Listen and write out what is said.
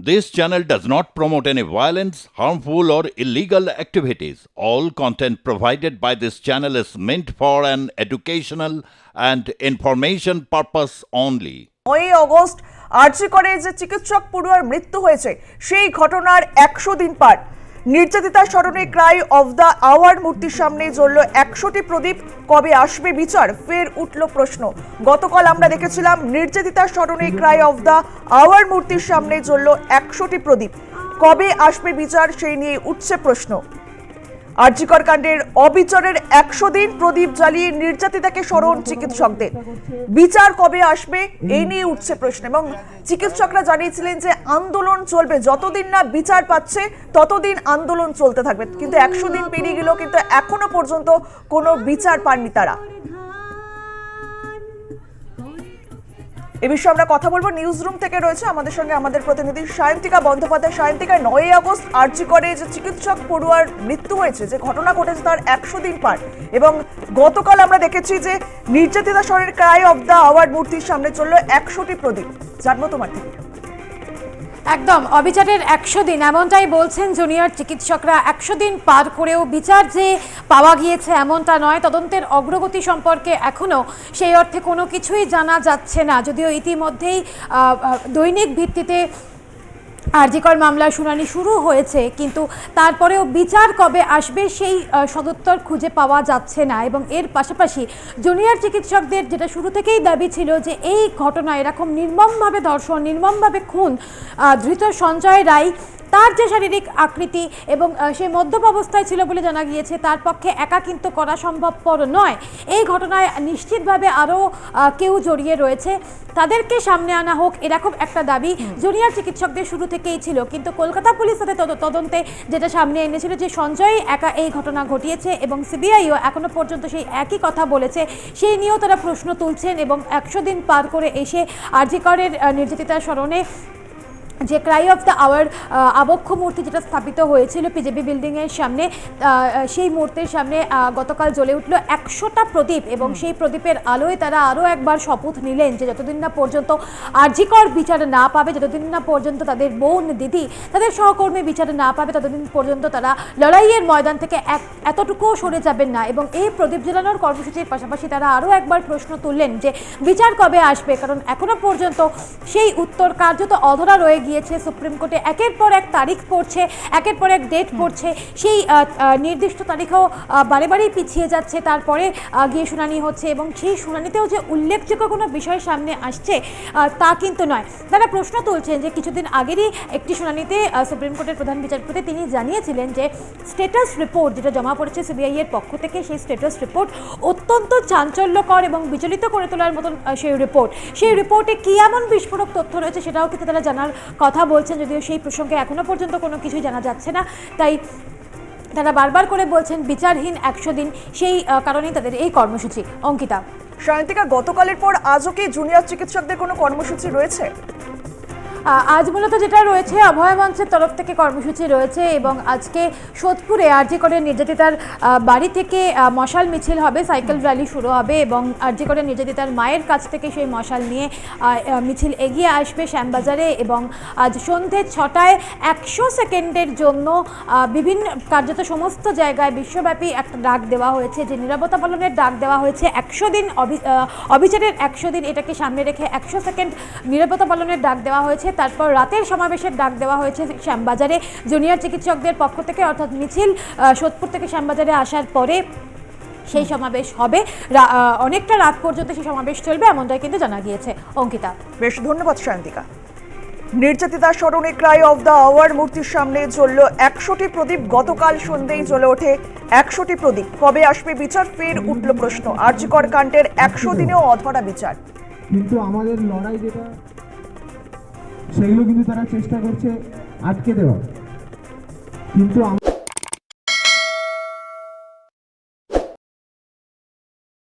This channel does not promote any violence, harmful, or illegal activities. All content provided by this channel is meant for an educational and information purpose only. নয়ই August আর্জি করে যে চিকিৎসক পড়ুয়ার মৃত্যু হয়েছে সেই ঘটনার একশো দিন পার নির্যাতিতার স্মরণে ক্রাই অফ দ্য আওয়ার মূর্তির সামনে জ্বলল একশোটি প্রদীপ। কবে আসবে বিচার? ফের উঠল প্রশ্ন। গতকাল আমরা দেখেছিলাম নির্যাতিতার স্মরণে ক্রাই অফ দ্য আওয়ার মূর্তির সামনে জ্বলল একশোটি প্রদীপ। কবে আসবে বিচার সেই নিয়ে উঠছে প্রশ্ন। আরজিকর কাণ্ডের অবিচারের একশো দিন প্রদীপ জ্বালিয়ে নির্যাতিতাকে স্মরণ চিকিৎসকদের। বিচার কবে আসবে এই নিয়ে উঠছে প্রশ্ন এবং চিকিৎসকরা জানিয়েছিলেন যে আন্দোলন চলবে, যতদিন না বিচার পাচ্ছে, ততদিন আন্দোলন চলতে থাকবে। কিন্তু একশো দিন পেরিয়ে গেলেও কিন্তু এখনও পর্যন্ত কোনো বিচার পাননি তারা। এ বিষয়ে আমরা কথা বলব। নিউজ রুম থেকে রয়েছে আমাদের সঙ্গে আমাদের প্রতিনিধি সায়ন্তিকা বন্দ্যোপাধ্যায়। সায়ন্তিকা নয়ই আগস্ট আর্জি করে যে চিকিৎসক পড়ুয়ার মৃত্যু হয়েছে, যে ঘটনা ঘটেছে তার একশো দিন পার। এবং গতকাল আমরা দেখেছি যে নির্যাতিতা স্বরের ক্রাই অব দ্য আওয়ার মূর্তির সামনে চলল একশোটি প্রদীপ। জানব তোমার থেকে। একদম, অবিচারের একশো দিন, এমনটাই বলছেন জুনিয়র চিকিৎসকরা। একশো দিন পার করেও বিচার যে পাওয়া গিয়েছে এমনটা নয়, তদন্তের অগ্রগতি সম্পর্কে এখনও সেই অর্থে কোনো কিছুই জানা যাচ্ছে না। যদিও ইতিমধ্যেই দৈনিক ভিত্তিতে আরজিকর মামলার শুনানি শুরু হয়েছে, কিন্তু তারপরেও বিচার কবে আসবে সেই সদুত্তর খুঁজে পাওয়া যাচ্ছে না। এবং এর পাশাপাশি জুনিয়র চিকিৎসকদের যেটা শুরু থেকেই দাবি ছিল যে এই ঘটনা এরকম নির্মমভাবে ধর্ষণ, নির্মমভাবে খুন ধৃত সঞ্জয় রায় তার যে শারীরিক আকৃতি এবং সে মদ্যপ অবস্থায় ছিল বলে জানা গিয়েছে, তার পক্ষে একা কিন্তু করা সম্ভবপর নয়। এই ঘটনায় নিশ্চিতভাবে আরও কেউ জড়িয়ে রয়েছে। তাদেরকে সামনে আনা হোক, এরকম একটা দাবি জুনিয়র চিকিৎসকদের শুরু থেকেই ছিল। কিন্তু কলকাতা পুলিশ তাদের তদ- তদন্তে যেটা সামনে এনেছিল যে, সঞ্জয় একা এই ঘটনা ঘটিয়েছে এবং সিবিআইও এখনও পর্যন্ত সেই একই কথা বলেছে। সেই নিয়েও তারা প্রশ্ন তুলছেন এবং একশো দিন পার করে এসে আরজিকরের নির্যাতিতার স্মরণে যে ক্রাই অফ দ্য আওয়ার আবক্ষ মূর্তি যেটা স্থাপিত হয়েছিল পিজেপি বিল্ডিংয়ের সামনে সেই মূর্তির সামনে গতকাল জ্বলে উঠল একশোটা প্রদীপ এবং সেই প্রদীপের আলোয় তারা আরও একবার শপথ নিলেন যে যতদিন না পর্যন্ত আর্জিকর বিচার না পাবে, যতদিন না পর্যন্ত তাদের বোন দিদি, তাদের সহকর্মী বিচার না পাবে, ততদিন পর্যন্ত তারা লড়াইয়ের ময়দান থেকে এক এতটুকুও সরে যাবেন না এবং এই প্রদীপ জ্বালানোর কর্মসূচির পাশাপাশি তারা আরও একবার প্রশ্ন তুললেন যে বিচার কবে আসবে? কারণ এখনও পর্যন্ত সেই উত্তর কার্যত অধরা রয়ে গিয়েছে সুপ্রিম কোর্টে একের পর এক তারিখ পড়ছে একের পর এক ডেট পড়ছে সেই নির্দিষ্ট তারিখেও বারে বারেই পিছিয়ে যাচ্ছে তারপরে গিয়ে শুনানি হচ্ছে এবং সেই শুনানিতেও যে উল্লেখযোগ্য কোনো বিষয় সামনে আসছে তা কিন্তু নয়। তারা প্রশ্ন তুলছেন যে কিছুদিন আগেরই একটি শুনানিতে সুপ্রিম কোর্টের প্রধান বিচারপতি তিনি জানিয়েছিলেন যে স্টেটাস রিপোর্ট যেটা জমা পড়েছে সিবিআই এর পক্ষ থেকে সেই স্টেটাস রিপোর্ট অত্যন্ত চাঞ্চল্যকর এবং বিচলিত করে তোলার মতন সেই রিপোর্ট সেই রিপোর্টে কী এমন বিস্ফোরক তথ্য রয়েছে সেটাও কিন্তু তারা জানার কথা বলছেন, যদিও সেই প্রসঙ্গে এখনও পর্যন্ত কোনো কিছুই জানা যাচ্ছে না। তাই তারা বারবার করে বলছেন, বিচারহীন একশো দিন, সেই কারণেই তাদের এই কর্মসূচি। অঙ্কিতা। সায়ন্তিকা, গতকালের পর আজও কি জুনিয়র চিকিৎসকদের কোনো কর্মসূচি রয়েছে? আজ মূলত যেটা রয়েছে অভয় মঞ্চের তরফ থেকে কর্মসূচি রয়েছে এবং আজকে সোদপুরে আরজি করে নির্যাতিতার বাড়ি থেকে মশাল মিছিল হবে, সাইকেল র্যালি শুরু হবে এবং আরজি করে নির্যাতিতার মায়ের কাছ থেকে সেই মশাল নিয়ে মিছিল এগিয়ে আসবে শ্যামবাজারে এবং আজ সন্ধে ছটায় একশো সেকেন্ডের জন্য বিভিন্ন কার্যত সমস্ত জায়গায় বিশ্বব্যাপী একটা ডাক দেওয়া হয়েছে, যে নিরাপত্তা পালনের ডাক দেওয়া হয়েছে, একশো দিন অবিচারের একশো দিন এটাকে সামনে রেখে একশো সেকেন্ড নিরাপত্তা পালনের ডাক দেওয়া হয়েছে। তারপর রাতের সমাবেশের ডাক দেওয়া হয়েছে শ্যামবাজারে। জুনিয়র চিকিৎসকদের পক্ষ থেকে অর্থাৎ মিছিল আহ, সোদপুর থেকে শ্যামবাজারে আসার পরে সেই সমাবেশ হবে। রা- অনেকটা রাত পর্যন্ত সেই সমাবেশ চলবে এমনটাই কিন্তু জানা গিয়েছে। অঙ্কিতা। বেশ ধন্যবাদ সায়ন্তিকা নির্যাতিতার স্মরণে ক্রাই অফ দ্য আওয়ার মূর্তির সামনে জ্বলল একশোটি প্রদীপ। গতকাল সন্ধ্যেই জ্বলে ওঠে একশোটি প্রদীপ। কবে আসবে বিচার? ফের উঠল প্রশ্ন। আর্যিকর কাণ্ডের একশো দিনেও অধরা বিচার। কিন্তু আমাদের লড়াই যেটা সেগুলো কিন্তু তারা চেষ্টা করছে আটকে দেওয়া কিন্তু